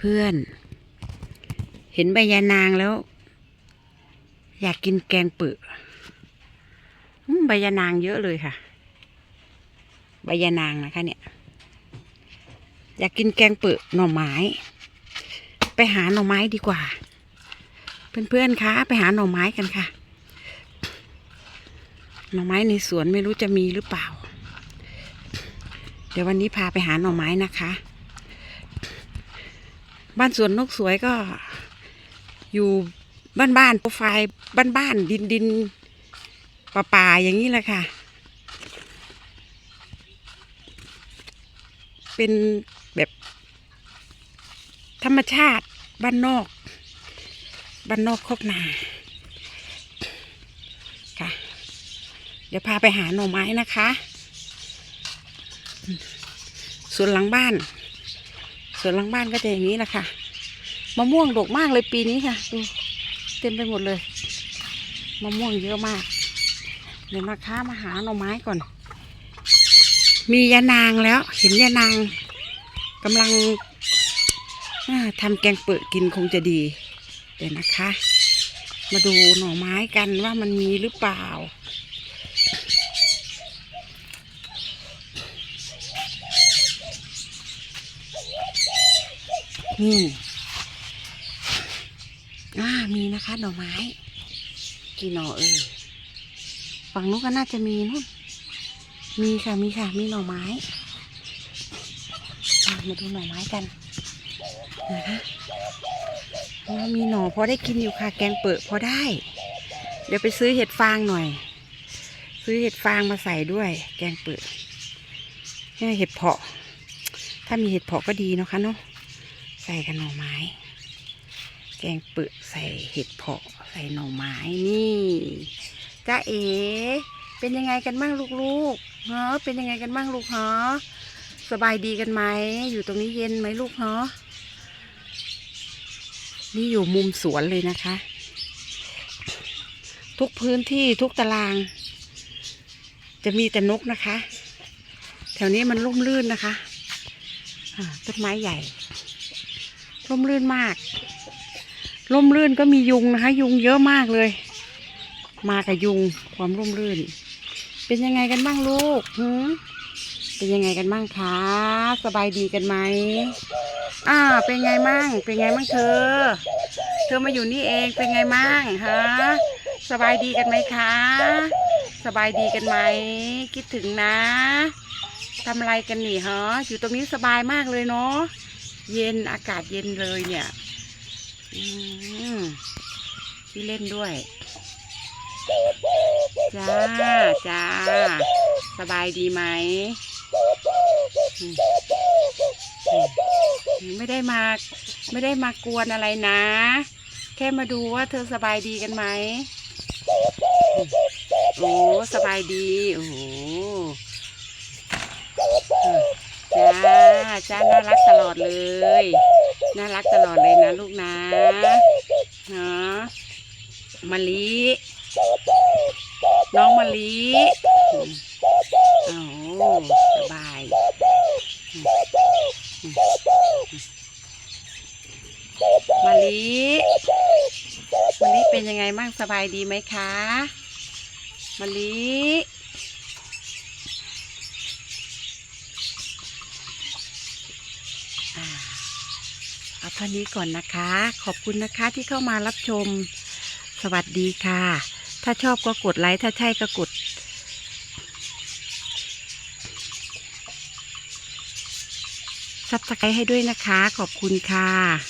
เพื่อนๆ เห็นใบยานางแล้ว อยากกินแกงเปลือกอืมใบยานางเยอะเลยค่ะ ใบยานางนะคะเนี่ย อยากกินแกงเปือหน่อไม้ ไปหาหน่อไม้ดีกว่า เพื่อนๆคะไปหาหน่อไม้กันค่ะ หน่อไม้ในสวนไม่รู้จะมีหรือเปล่า เดี๋ยววันนี้พาไปหาหน่อไม้นะคะ บ้านสวนนกสวยก็อยู่บ้านบ้านๆโปรไฟล์บ้านบ้านๆดินดินป่าป่าๆอย่างนี้แหละค่ะ เป็นแบบธรรมชาติบ้านนอก บ้านนอกคอกนาค่ะ เดี๋ยวพาไปหาหน่อไม้นะคะ ส่วนหลังบ้าน ส่วนหลังบ้านก็จะอย่างนี้แหละค่ะมะม่วงดกมากเลยปีนี้ค่ะดูเต็มไปหมดเลยมะม่วงเยอะมาก เดี๋ยวนะคะมาหาหน่อไม้ก่อน มียานางแล้ว เห็นยานางกำลังทำแกงเปิดกินคงจะดี เดี๋ยวนะคะ มาดูหน่อไม้กันว่ามันมีหรือเปล่า นี่อ่ามีนะคะหน่อไม้ กี่หน่อเออฝั่งนู้นก็น่าจะมีนู่นมีค่ะมีค่ะมีหน่อไม้มาดูหน่อไม้กันนะคะมีหน่อพอได้กินอยู่ค่ะ แกงเปิดพอได้ เดี๋ยวไปซื้อเห็ดฟางหน่อย ซื้อเห็ดฟางมาใส่ด้วย แกงเปิดเนี่ยเห็ดเพาะ ถ้ามีเห็ดเพาะก็ดีเนาะคะเนาะ ส่กับหน่อไม้ แกงเปลือกใส่เห็ดเผาะใส่หน่อไม้นี่จ้าเอ๋เป็นยังไงกันบ้างลูกๆเนาะเป็นยังไงกันบ้างลูกเนาะสบายดีกันไหม อยู่ตรงนี้เย็นไหมลูกเนาะนี่อยู่มุมสวนเลยนะคะ ทุกพื้นที่ทุกตาราง จะมีแต่นกนะคะ แถวนี้มันร่มรื่นนะคะต้นไม้ใหญ่ ร่มรื่นมาก ร่มรื่นก็มียุงนะคะ ยุงเยอะมากเลย มากับยุงความร่มรื่น เป็นยังไงกันบ้างลูกหืเป็นยังไงกันบ้างคะสบายดีกันไหมอ่า เป็นไงมั่ง เป็นไงมั่งเธอ เธอมาอยู่นี่เองเป็นไงมั่งฮะสบายดีกันไหมคะ สบายดีกันไหมคิดถึงนะทำอะไรกันนี่ฮะอยู่ตรงนี้สบายมากเลยเนาะ เย็นอากาศเย็นเลยเนี่ยอืมที่เล่นด้วย จ้า จ้า สบายดีไหมอืมอืมไม่ได้มา ไม่ได้มากวนอะไรนะ แค่มาดูว่าเธอสบายดีกันไหม โอ้ สบายดี โอ้โหจ้า จ้าน่ารักตลอดเลย น่ารักตลอดเลยนะลูกนะเนาะมะลิน้องมะลิอืมโอ้สบายมอืมมะลิมะลิเป็นยังไงบ้างสบายดีไหมคะมะลิ เอาเท่านี้ก่อนนะคะ ขอบคุณนะคะที่เข้ามารับชม สวัสดีค่ะ ถ้าชอบก็กดไลค์ ถ้าใช่ก็กดซับสไครต์ให้ด้วยนะคะ ขอบคุณค่ะ